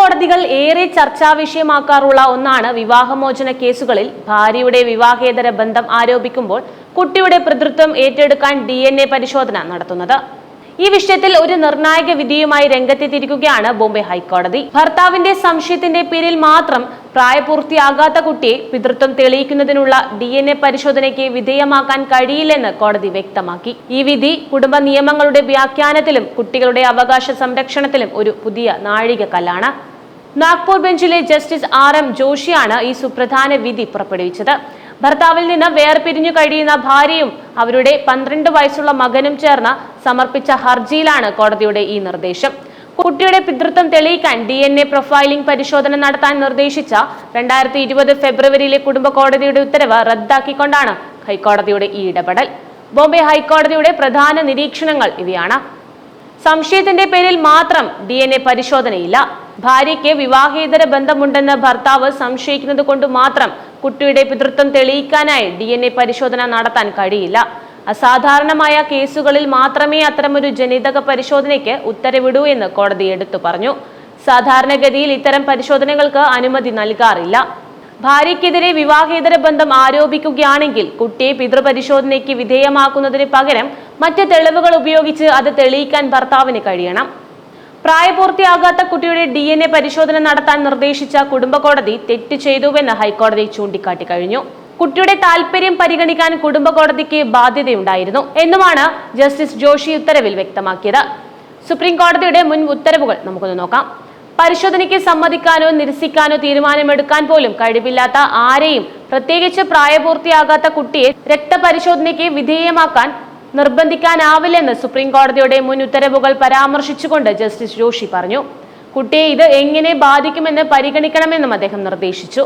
കോടതികൾ ഏറെ ചർച്ചാ വിഷയമാക്കാറുള്ള ഒന്നാണ് വിവാഹമോചന കേസുകളിൽ ഭാര്യയുടെ വിവാഹേതര ബന്ധം ആരോപിക്കുമ്പോൾ കുട്ടിയുടെ പിതൃത്വം ഏറ്റെടുക്കാൻ ഡി പരിശോധന നടത്തുന്നത്. ഈ വിഷയത്തിൽ ഒരു നിർണായക വിധിയുമായി രംഗത്തെത്തിയിരിക്കുകയാണ് ബോംബെ ഹൈക്കോടതി. ഭർത്താവിന്റെ സംശയത്തിന്റെ പേരിൽ മാത്രം പ്രായപൂർത്തിയാകാത്ത കുട്ടിയെ പിതൃത്വം തെളിയിക്കുന്നതിനുള്ള ഡി എൻ എ പരിശോധനയ്ക്ക് വിധേയമാക്കാൻ കഴിയില്ലെന്ന് കോടതി വ്യക്തമാക്കി. ഈ വിധി കുടുംബ നിയമങ്ങളുടെ വ്യാഖ്യാനത്തിലും കുട്ടികളുടെ അവകാശ സംരക്ഷണത്തിലും ഒരു പുതിയ നാഴികക്കല്ലാണ്. നാഗ്പൂർ ബെഞ്ചിലെ ജസ്റ്റിസ് ആർ എം ജോഷിയാണ് ഈ സുപ്രധാന വിധി പുറപ്പെടുവിച്ചത്. ഭർത്താവിൽ നിന്ന് വേർപിരിഞ്ഞു കഴിയുന്ന ഭാര്യയും അവരുടെ പന്ത്രണ്ട് വയസ്സുള്ള മകനും ചേർന്ന് സമർപ്പിച്ച ഹർജിയിലാണ് കോടതിയുടെ ഈ നിർദ്ദേശം. കുട്ടിയുടെ പിതൃത്വം തെളിയിക്കാൻ ഡി എൻ എ പ്രൊഫൈലിംഗ് പരിശോധന നടത്താൻ നിർദ്ദേശിച്ച രണ്ടായിരത്തി ഇരുപത് ഫെബ്രുവരിയിലെ കുടുംബ കോടതിയുടെ ഉത്തരവ് റദ്ദാക്കിക്കൊണ്ടാണ് ഹൈക്കോടതിയുടെ ഈ ഇടപെടൽ. ബോംബെ ഹൈക്കോടതിയുടെ പ്രധാന നിരീക്ഷണങ്ങൾ ഇവയാണ്. സംശയത്തിന്റെ പേരിൽ മാത്രം ഡി പരിശോധനയില്ല. ഭാര്യയ്ക്ക് വിവാഹേതര ബന്ധമുണ്ടെന്ന് ഭർത്താവ് സംശയിക്കുന്നത് കൊണ്ട് മാത്രം കുട്ടിയുടെ പിതൃത്വം തെളിയിക്കാനായി ഡി എൻ എ പരിശോധന നടത്താൻ കഴിയില്ല. അസാധാരണമായ കേസുകളിൽ മാത്രമേ അത്തരമൊരു ജനിതക പരിശോധനയ്ക്ക് ഉത്തരവിടൂ എന്ന് കോടതി എടുത്തു പറഞ്ഞു. സാധാരണഗതിയിൽ ഇത്തരം പരിശോധനകൾക്ക് അനുമതി നൽകാറില്ല. ഭാര്യയ്ക്കെതിരെ വിവാഹേതര ബന്ധം ആരോപിക്കുകയാണെങ്കിൽ കുട്ടിയെ പിതൃപരിശോധനയ്ക്ക് വിധേയമാക്കുന്നതിന് പകരം മറ്റ് തെളിവുകൾ ഉപയോഗിച്ച് അത് തെളിയിക്കാൻ ഭർത്താവിന് കഴിയണം. പ്രായപൂർത്തിയാകാത്ത കുട്ടിയുടെ ഡി എൻ എ പരിശോധന നടത്താൻ നിർദ്ദേശിച്ച കുടുംബ കോടതി തെറ്റ് ചെയ്തുവെന്ന് ഹൈക്കോടതി ചൂണ്ടിക്കാട്ടി കഴിഞ്ഞു. കുട്ടിയുടെ താൽപര്യം പരിഗണിക്കാൻ കുടുംബ കോടതിക്ക് ബാധ്യതയുണ്ടായിരുന്നു എന്നുമാണ് ജസ്റ്റിസ് ജോഷി ഉത്തരവിൽ വ്യക്തമാക്കിയത്. സുപ്രീം കോടതിയുടെ മുൻ ഉത്തരവുകൾ നമുക്കൊന്ന് നോക്കാം. പരിശോധനയ്ക്ക് സമ്മതിക്കാനോ നിരസിക്കാനോ തീരുമാനമെടുക്കാൻ പോലും കഴിവില്ലാത്ത ആരെയും പ്രത്യേകിച്ച് പ്രായപൂർത്തിയാകാത്ത കുട്ടിയെ രക്തപരിശോധനയ്ക്ക് വിധേയമാക്കാൻ നിർബന്ധിക്കാനാവില്ലെന്ന് സുപ്രീം കോടതിയുടെ മുൻ ഉത്തരവുകൾ പരാമർശിച്ചുകൊണ്ട് ജസ്റ്റിസ് ജോഷി പറഞ്ഞു. കുട്ടിയെ ഇത് എങ്ങനെ ബാധിക്കുമെന്ന് പരിഗണിക്കണമെന്നും അദ്ദേഹം നിർദ്ദേശിച്ചു.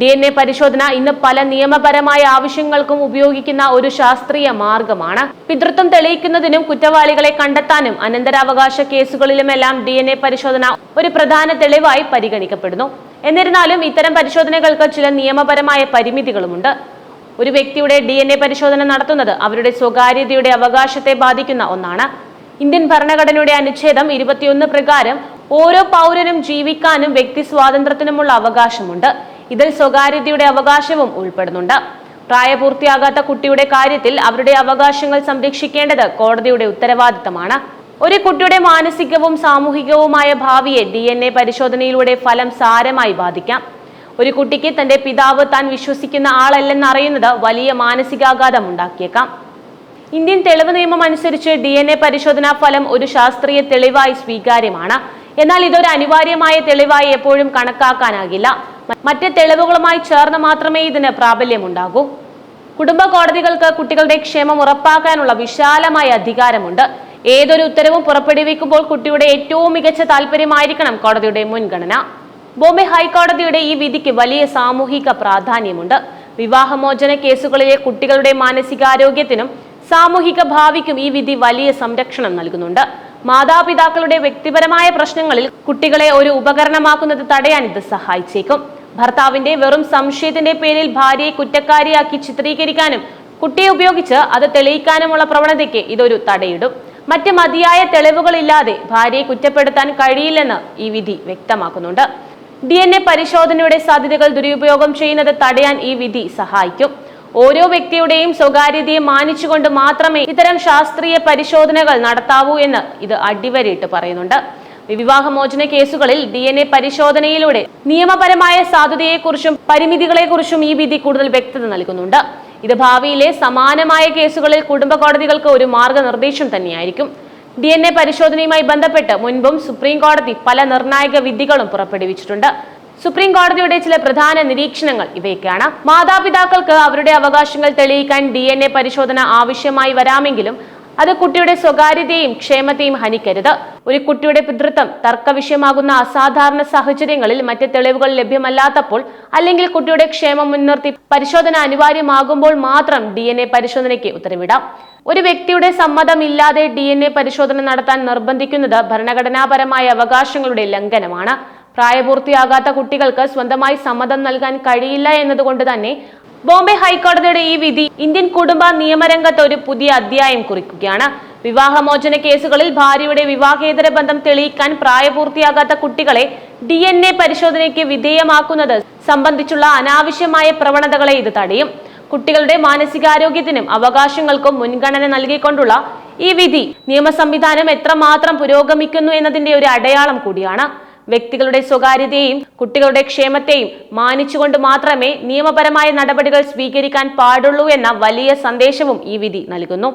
ഡി എൻ എ പരിശോധന ഇന്ന് പല നിയമപരമായ ആവശ്യങ്ങൾക്കും ഉപയോഗിക്കുന്ന ഒരു ശാസ്ത്രീയ മാർഗമാണ്. പിതൃത്വം തെളിയിക്കുന്നതിനും കുറ്റവാളികളെ കണ്ടെത്താനും അനന്തരാവകാശ കേസുകളിലുമെല്ലാം ഡി എൻ എ പരിശോധന ഒരു പ്രധാന തെളിവായി പരിഗണിക്കപ്പെടുന്നു. എന്നിരുന്നാലും ഇത്തരം പരിശോധനകൾക്ക് ചില നിയമപരമായ പരിമിതികളുമുണ്ട്. ഒരു വ്യക്തിയുടെ ഡി എൻ എ പരിശോധന നടത്തുന്നത് അവരുടെ സ്വകാര്യതയുടെ അവകാശത്തെ ബാധിക്കുന്ന ഒന്നാണ്. ഇന്ത്യൻ ഭരണഘടനയുടെ അനുച്ഛേദം ഇരുപത്തിയൊന്ന് പ്രകാരം ഓരോ പൗരനും ജീവിക്കാനും വ്യക്തി സ്വാതന്ത്ര്യത്തിനുമുള്ള അവകാശമുണ്ട്. ഇതിൽ സ്വകാര്യതയുടെ അവകാശവും ഉൾപ്പെടുന്നുണ്ട്. പ്രായപൂർത്തിയാകാത്ത കുട്ടിയുടെ കാര്യത്തിൽ അവരുടെ അവകാശങ്ങൾ സംരക്ഷിക്കേണ്ടത് കോടതിയുടെ ഉത്തരവാദിത്തമാണ്. ഒരു കുട്ടിയുടെ മാനസികവും സാമൂഹികവുമായ ഭാവിയെ ഡി പരിശോധനയിലൂടെ ഫലം സാരമായി ബാധിക്കാം. ഒരു കുട്ടിക്ക് തന്റെ പിതാവ് താൻ വിശ്വസിക്കുന്ന ആളല്ലെന്ന് അറിയുന്നത് വലിയ മാനസികാഘാതം ഉണ്ടാക്കിയേക്കാം. ഇന്ത്യൻ തെളിവ് നിയമം അനുസരിച്ച് ഡി എൻ എ പരിശോധനാ ഫലം ഒരു ശാസ്ത്രീയ തെളിവായി സ്വീകാര്യമാണ്. എന്നാൽ ഇതൊരു അനിവാര്യമായ തെളിവായി എപ്പോഴും കണക്കാക്കാനാകില്ല. മറ്റ് തെളിവുകളുമായി ചേർന്ന് മാത്രമേ ഇതിന് പ്രാബല്യമുണ്ടാകൂ. കുടുംബ കോടതികൾക്ക് കുട്ടികളുടെ ക്ഷേമം ഉറപ്പാക്കാനുള്ള വിശാലമായ അധികാരമുണ്ട്. ഏതൊരു ഉത്തരവും പുറപ്പെടുവിക്കുമ്പോൾ കുട്ടിയുടെ ഏറ്റവും മികച്ച താല്പര്യമായിരിക്കണം കോടതിയുടെ മുൻഗണന. ബോംബെ ഹൈക്കോടതിയുടെ ഈ വിധിക്ക് വലിയ സാമൂഹിക പ്രാധാന്യമുണ്ട്. വിവാഹമോചന കേസുകളിലെ കുട്ടികളുടെ മാനസികാരോഗ്യത്തിനും സാമൂഹിക ഭാവിക്കും ഈ വിധി വലിയ സംരക്ഷണം നൽകുന്നുണ്ട്. മാതാപിതാക്കളുടെ വ്യക്തിപരമായ പ്രശ്നങ്ങളിൽ കുട്ടികളെ ഒരു ഉപകരണമാക്കുന്നത് തടയാൻ ഇത് സഹായിച്ചേക്കും. ഭർത്താവിന്റെ വെറും സംശയത്തിന്റെ പേരിൽ ഭാര്യയെ കുറ്റക്കാരിയാക്കി ചിത്രീകരിക്കാനും കുട്ടിയെ ഉപയോഗിച്ച് അത് തെളിയിക്കാനുമുള്ള പ്രവണതയ്ക്ക് ഇതൊരു തടയിടും. മറ്റ് മതിയായ തെളിവുകളില്ലാതെ ഭാര്യയെ കുറ്റപ്പെടുത്താൻ കഴിയില്ലെന്ന് ഈ വിധി വ്യക്തമാക്കുന്നുണ്ട്. ഡി എൻ എ പരിശോധനയുടെ സാധ്യതകൾ ദുരുപയോഗം ചെയ്യുന്നത് തടയാൻ ഈ വിധി സഹായിക്കും. ഓരോ വ്യക്തിയുടെയും സ്വകാര്യതയെ മാനിച്ചുകൊണ്ട് മാത്രമേ ഇത്തരം ശാസ്ത്രീയ പരിശോധനകൾ നടത്താവൂ എന്ന് ഇത് അടിവരയിട്ട് പറയുന്നുണ്ട്. വിവാഹമോചന കേസുകളിൽ ഡി എൻ എ പരിശോധനയിലൂടെ നിയമപരമായ സാധ്യതയെക്കുറിച്ചും പരിമിതികളെക്കുറിച്ചും ഈ വിധി കൂടുതൽ വ്യക്തത നൽകുന്നുണ്ട്. ഇത് ഭാവിയിലെ സമാനമായ കേസുകളിൽ കുടുംബ കോടതികൾക്ക് ഒരു മാർഗനിർദ്ദേശം തന്നെയായിരിക്കും. ഡി എൻ എ പരിശോധനയുമായി ബന്ധപ്പെട്ട് മുൻപും സുപ്രീം കോടതി പല നിർണായക വിധികളും പുറപ്പെടുവിച്ചിട്ടുണ്ട്. സുപ്രീം കോടതിയുടെ ചില പ്രധാന നിരീക്ഷണങ്ങൾ ഇവയൊക്കെയാണ്. മാതാപിതാക്കൾക്ക് അവരുടെ അവകാശങ്ങൾ തെളിയിക്കാൻ ഡി എൻ എ പരിശോധന ആവശ്യമായി വരാമെങ്കിലും അത് കുട്ടിയുടെ സ്വകാര്യതയും ക്ഷേമത്തെയും ഹനിക്കരുത്. ഒരു കുട്ടിയുടെ പിതൃത്വം തർക്കവിഷയമാകുന്ന അസാധാരണ സാഹചര്യങ്ങളിൽ മറ്റ് തെളിവുകൾ ലഭ്യമല്ലാത്തപ്പോൾ അല്ലെങ്കിൽ കുട്ടിയുടെ ക്ഷേമം മുൻനിർത്തി പരിശോധന അനിവാര്യമാകുമ്പോൾ മാത്രം ഡി പരിശോധനയ്ക്ക് ഉത്തരവിടാം. ഒരു വ്യക്തിയുടെ സമ്മതമില്ലാതെ ഡി എൻ എ പരിശോധന നടത്താൻ നിർബന്ധിക്കുന്നത് ഭരണഘടനാപരമായ അവകാശങ്ങളുടെ ലംഘനമാണ്. പ്രായപൂർത്തിയാകാത്ത കുട്ടികൾക്ക് സ്വന്തമായി സമ്മതം നൽകാൻ കഴിയില്ല എന്നതുകൊണ്ട് തന്നെ ബോംബെ ഹൈക്കോടതിയുടെ ഈ വിധി ഇന്ത്യൻ കുടുംബ നിയമരംഗത്ത് ഒരു പുതിയ അധ്യായം കുറിക്കുകയാണ്. വിവാഹമോചന കേസുകളിൽ ഭാര്യയുടെ വിവാഹേതര ബന്ധം തെളിയിക്കാൻ പ്രായപൂർത്തിയാകാത്ത കുട്ടികളെ ഡി പരിശോധനയ്ക്ക് വിധേയമാക്കുന്നത് സംബന്ധിച്ചുള്ള അനാവശ്യമായ പ്രവണതകളെ ഇത് തടയും. കുട്ടികളുടെ മാനസികാരോഗ്യത്തിനും അവകാശങ്ങൾക്കും മുൻഗണന നൽകിക്കൊണ്ടുള്ള ഈ വിധി നിയമ സംവിധാനം എത്രമാത്രം പുരോഗമിക്കുന്നു എന്നതിന്റെ ഒരു അടയാളം കൂടിയാണ്. വ്യക്തികളുടെ സ്വകാര്യതയെയും കുട്ടികളുടെ ക്ഷേമത്തെയും മാനിച്ചുകൊണ്ട് മാത്രമേ നിയമപരമായ നടപടികൾ സ്വീകരിക്കാൻ പാടുള്ളൂ എന്ന വലിയ സന്ദേശവും ഈ വിധി നൽകുന്നു.